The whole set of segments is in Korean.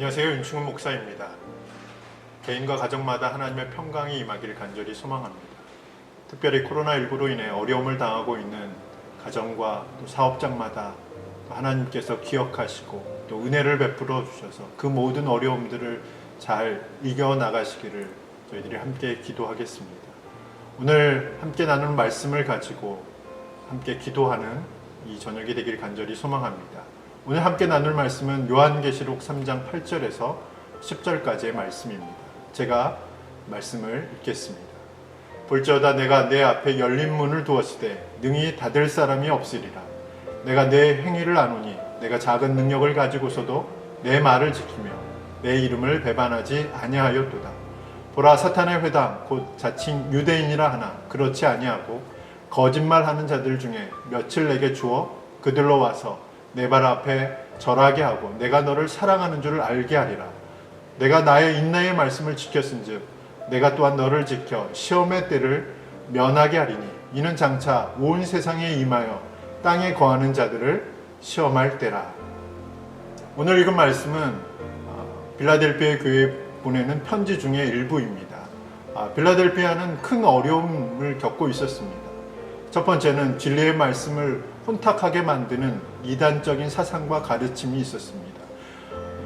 안녕하세요. 윤충훈 목사입니다. 개인과 가정마다 하나님의 평강이 임하기를 간절히 소망합니다. 특별히 코로나19로 인해 어려움을 당하고 있는 가정과 또 사업장마다 또 하나님께서 기억하시고 또 은혜를 베풀어 주셔서 그 모든 어려움들을 잘 이겨 나가시기를 저희들이 함께 기도하겠습니다. 오늘 함께 나누는 말씀을 가지고 함께 기도하는 이 저녁이 되길 간절히 소망합니다. 오늘 함께 나눌 말씀은 요한계시록 3장 8절에서 10절까지의 말씀입니다. 제가 말씀을 읽겠습니다. 볼지어다 내가 내 앞에 열린 문을 두었으되 능히 닫을 사람이 없으리라. 내가 내 행위를 아노니 내가 작은 능력을 가지고서도 내 말을 지키며 내 이름을 배반하지 아니하였도다. 보라 사탄의 회당 곧 자칭 유대인이라 하나 그렇지 아니하고 거짓말하는 자들 중에 며칠 내게 주어 그들로 와서 내 발 앞에 절하게 하고 내가 너를 사랑하는 줄을 알게 하리라. 내가 나의 인내의 말씀을 지켰은즉 내가 또한 너를 지켜 시험의 때를 면하게 하리니 이는 장차 온 세상에 임하여 땅에 거하는 자들을 시험할 때라. 오늘 읽은 말씀은 어, 빌라델피아 교회 보내는 편지 중의 일부입니다. 아, 빌라델피아는 큰 어려움을 겪고 있었습니다. 첫 번째는 진리의 말씀을 혼탁하게 만드는 이단적인 사상과 가르침이 있었습니다.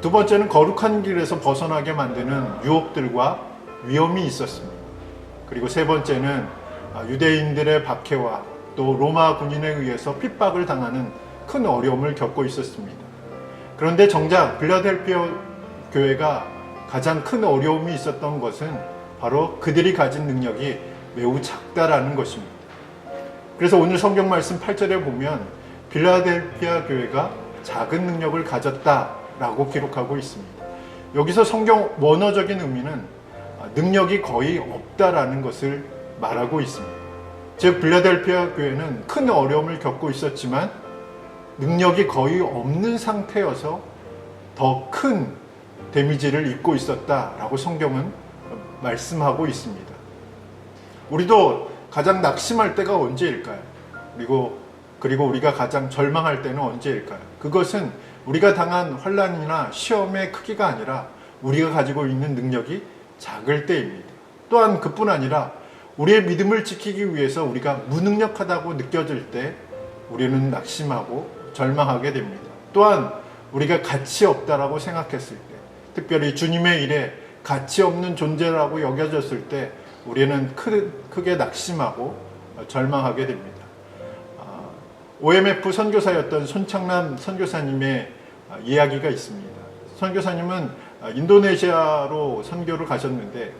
두 번째는 거룩한 길에서 벗어나게 만드는 유혹들과 위험이 있었습니다. 그리고 세 번째는 아, 유대인들의 박해와 또 로마 군인에 의해서 핍박을 당하는 큰 어려움을 겪고 있었습니다. 그런데 정작 빌라델피아 교회가 가장 큰 어려움이 있었던 것은 바로 그들이 가진 능력이 매우 작다라는 것입니다. 그래서 오늘 성경 말씀 8절에 보면 빌라델피아 교회가 작은 능력을 가졌다라고 기록하고 있습니다. 여기서 성경 원어적인 의미는 능력이 거의 없다라는 것을 말하고 있습니다. 즉 빌라델피아 교회는 큰 어려움을 겪고 있었지만 능력이 거의 없는 상태여서 더 큰 데미지를 입고 있었다라고 성경은 말씀하고 있습니다. 우리도 가장 낙심할 때가 언제일까요? 그리고 그리고 우리가 가장 절망할 때는 언제일까요? 그것은 우리가 당한 환란이나 시험의 크기가 아니라 우리가 가지고 있는 능력이 작을 때입니다. 또한 그뿐 아니라 우리의 믿음을 지키기 위해서 우리가 무능력하다고 느껴질 때 우리는 낙심하고 절망하게 됩니다. 또한 우리가 가치 없다라고 생각했을 때, 특별히 주님의 일에 가치 없는 존재라고 여겨졌을 때 우리는 크, 크게 낙심하고 절망하게 됩니다. 아, OMF 선교사였던 손창남 선교사님의 아, 이야기가 있습니다. 선교사님은 아, 인도네시아로 선교를 가셨는데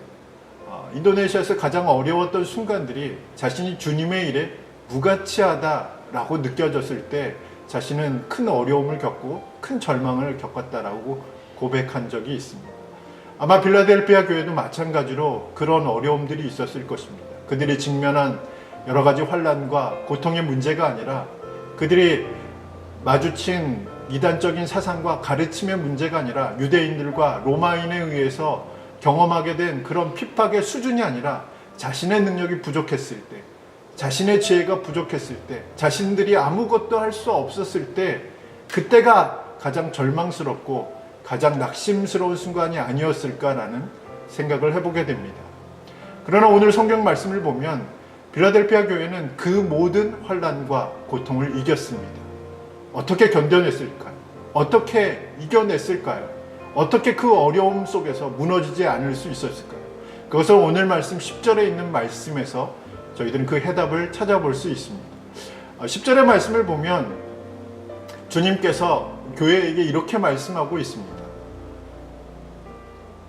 아, 인도네시아에서 가장 어려웠던 순간들이 자신이 주님의 일에 무가치하다라고 느껴졌을 때 자신은 큰 어려움을 겪고 큰 절망을 겪었다라고 고백한 적이 있습니다. 아마 빌라델피아 교회도 마찬가지로 그런 어려움들이 있었을 것입니다. 그들이 직면한 여러 가지 환란과 고통의 문제가 아니라 그들이 마주친 이단적인 사상과 가르침의 문제가 아니라 유대인들과 로마인에 의해서 경험하게 된 그런 핍박의 수준이 아니라 자신의 능력이 부족했을 때, 자신의 지혜가 부족했을 때, 자신들이 아무것도 할 수 없었을 때, 그때가 가장 절망스럽고 가장 낙심스러운 순간이 아니었을까라는 생각을 해보게 됩니다. 그러나 오늘 성경 말씀을 보면 빌라델피아 교회는 그 모든 환란과 고통을 이겼습니다. 어떻게 견뎌냈을까요? 어떻게 이겨냈을까요? 어떻게 그 어려움 속에서 무너지지 않을 수 있었을까요? 그것을 오늘 말씀 10절에 있는 말씀에서 저희들은 그 해답을 찾아볼 수 있습니다. 10절의 말씀을 보면 주님께서 교회에게 이렇게 말씀하고 있습니다.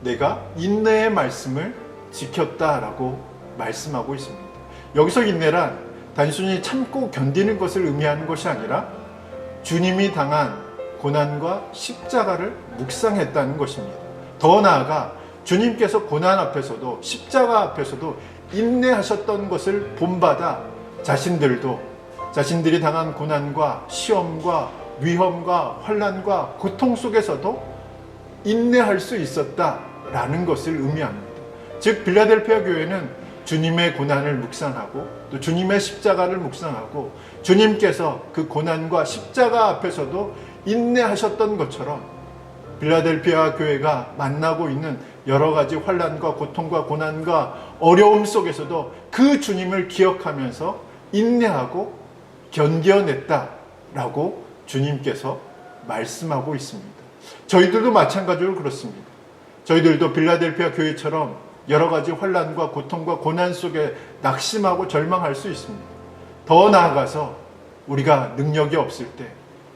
내가 인내의 말씀을 지켰다라고 말씀하고 있습니다. 여기서 인내란 단순히 참고 견디는 것을 의미하는 것이 아니라 주님이 당한 고난과 십자가를 묵상했다는 것입니다. 더 나아가 주님께서 고난 앞에서도 십자가 앞에서도 인내하셨던 것을 본받아 자신들도 자신들이 당한 고난과 시험과 위험과 환란과 고통 속에서도 인내할 수 있었다 라는 것을 의미합니다. 즉 빌라델피아 교회는 주님의 고난을 묵상하고 또 주님의 십자가를 묵상하고 주님께서 그 고난과 십자가 앞에서도 인내하셨던 것처럼 빌라델피아 교회가 만나고 있는 여러 가지 환란과 고통과 고난과 어려움 속에서도 그 주님을 기억하면서 인내하고 견뎌냈다라고 주님께서 말씀하고 있습니다. 저희들도 마찬가지로 그렇습니다. 저희들도 빌라델피아 교회처럼 여러 가지 환란과 고통과 고난 속에 낙심하고 절망할 수 있습니다. 더 나아가서 우리가 능력이 없을 때,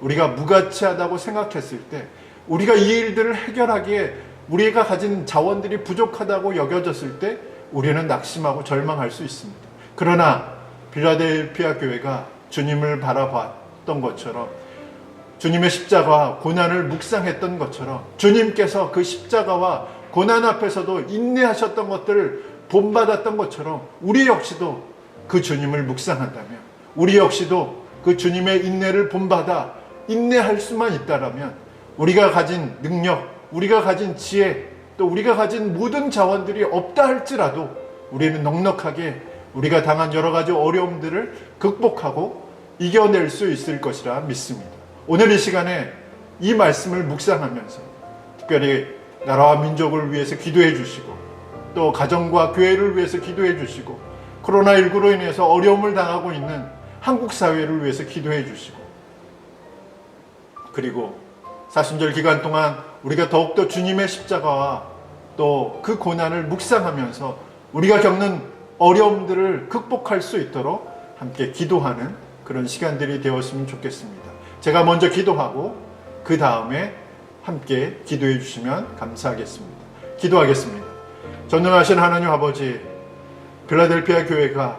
우리가 무가치하다고 생각했을 때, 우리가 이 일들을 해결하기에 우리가 가진 자원들이 부족하다고 여겨졌을 때, 우리는 낙심하고 절망할 수 있습니다. 그러나 빌라델피아 교회가 주님을 바라봤던 것처럼 주님의 십자가와 고난을 묵상했던 것처럼 주님께서 그 십자가와 고난 앞에서도 인내하셨던 것들을 본받았던 것처럼 우리 역시도 그 주님을 묵상한다면 우리 역시도 그 주님의 인내를 본받아 인내할 수만 있다라면 우리가 가진 능력, 우리가 가진 지혜, 또 우리가 가진 모든 자원들이 없다 할지라도 우리는 넉넉하게 우리가 당한 여러 가지 어려움들을 극복하고 이겨낼 수 있을 것이라 믿습니다. 오늘 이 시간에 이 말씀을 묵상하면서 특별히 나라와 민족을 위해서 기도해 주시고 또 가정과 교회를 위해서 기도해 주시고 코로나19로 인해서 어려움을 당하고 있는 한국 사회를 위해서 기도해 주시고 그리고 사순절 기간 동안 우리가 더욱더 주님의 십자가와 또 그 고난을 묵상하면서 우리가 겪는 어려움들을 극복할 수 있도록 함께 기도하는 그런 시간들이 되었으면 좋겠습니다. 제가 먼저 기도하고 그 다음에 함께 기도해 주시면 감사하겠습니다. 기도하겠습니다. 전능하신 하나님 아버지, 필라델피아 교회가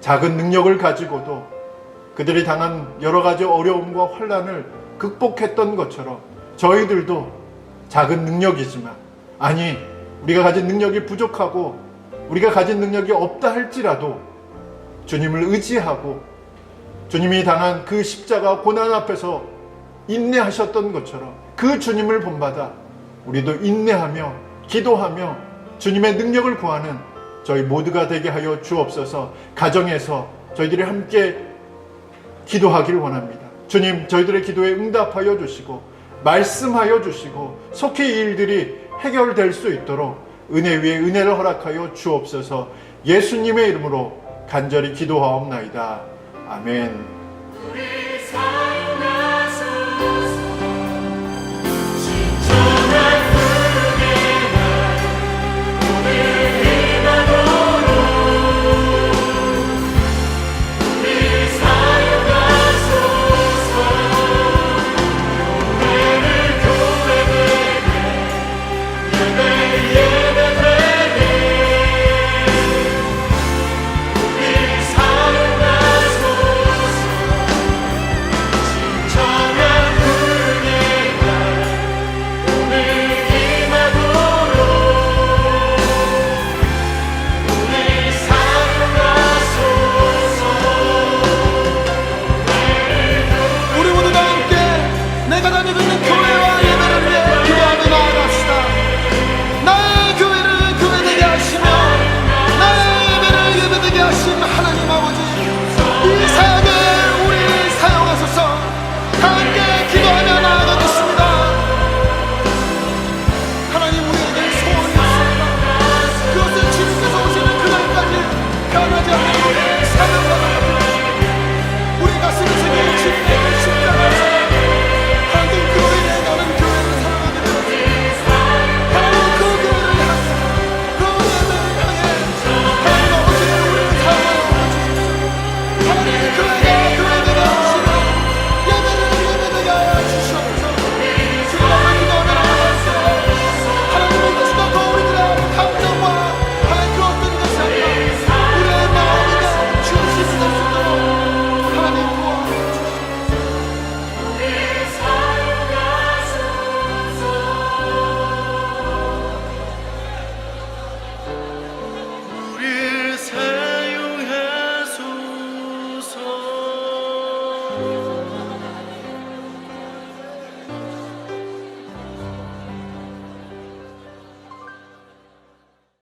작은 능력을 가지고도 그들이 당한 여러 가지 어려움과 환란을 극복했던 것처럼 저희들도 작은 능력이지만 아니 우리가 가진 능력이 부족하고 우리가 가진 능력이 없다 할지라도 주님을 의지하고 주님이 당한 그 십자가 고난 앞에서 인내하셨던 것처럼 그 주님을 본받아 우리도 인내하며 기도하며 주님의 능력을 구하는 저희 모두가 되게 하여 주옵소서 가정에서 저희들이 함께 기도하기를 원합니다. 주님 저희들의 기도에 응답하여 주시고 말씀하여 주시고 속히 이 일들이 해결될 수 있도록 은혜 위에 은혜를 허락하여 주옵소서 예수님의 이름으로 간절히 기도하옵나이다. 아멘.